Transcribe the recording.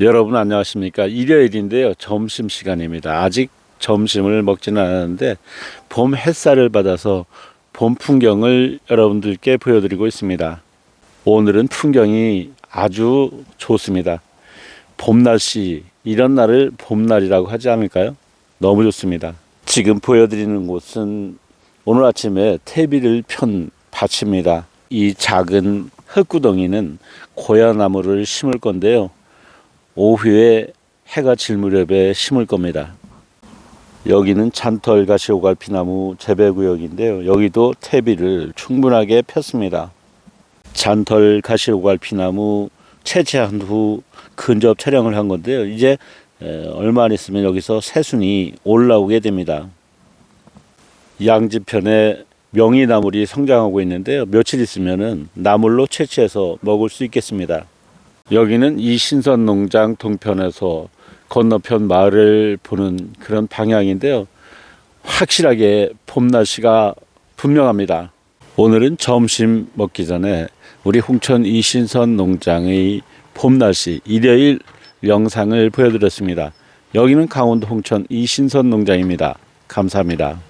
여러분 안녕하십니까? 일요일인데요. 점심 시간입니다. 아직 점심을 먹지는 않았는데 봄 햇살을 받아서 봄 풍경을 여러분들께 보여드리고 있습니다. 오늘은 풍경이 아주 좋습니다. 봄 날씨 이런 날을 봄날이라고 하지 않을까요? 너무 좋습니다. 지금 보여드리는 곳은 오늘 아침에 퇴비를 편 밭입니다. 이 작은 흙구덩이는 고야나무를 심을 건데요 오후에 해가 질 무렵에 심을 겁니다. 여기는 잔털 가시오갈피나무 재배구역인데요. 여기도 퇴비를 충분하게 폈습니다. 잔털 가시오갈피나무 채취한 후 근접 촬영을 한 건데요. 이제 에, 얼마 안 있으면 여기서 새순이 올라오게 됩니다. 양지편에 명이나물이 성장하고 있는데요. 며칠 있으면은 나물로 채취해서 먹을 수 있겠습니다. 여기는 이 신선 농장 동편에서 건너편 마을을 보는 그런 방향인데요. 확실하게 봄 날씨가 분명합니다. 오늘은 점심 먹기 전에 우리 홍천 이신선 농장의 봄 날씨 일요일 영상을 보여드렸습니다. 여기는 강원도 홍천 이신선 농장입니다. 감사합니다.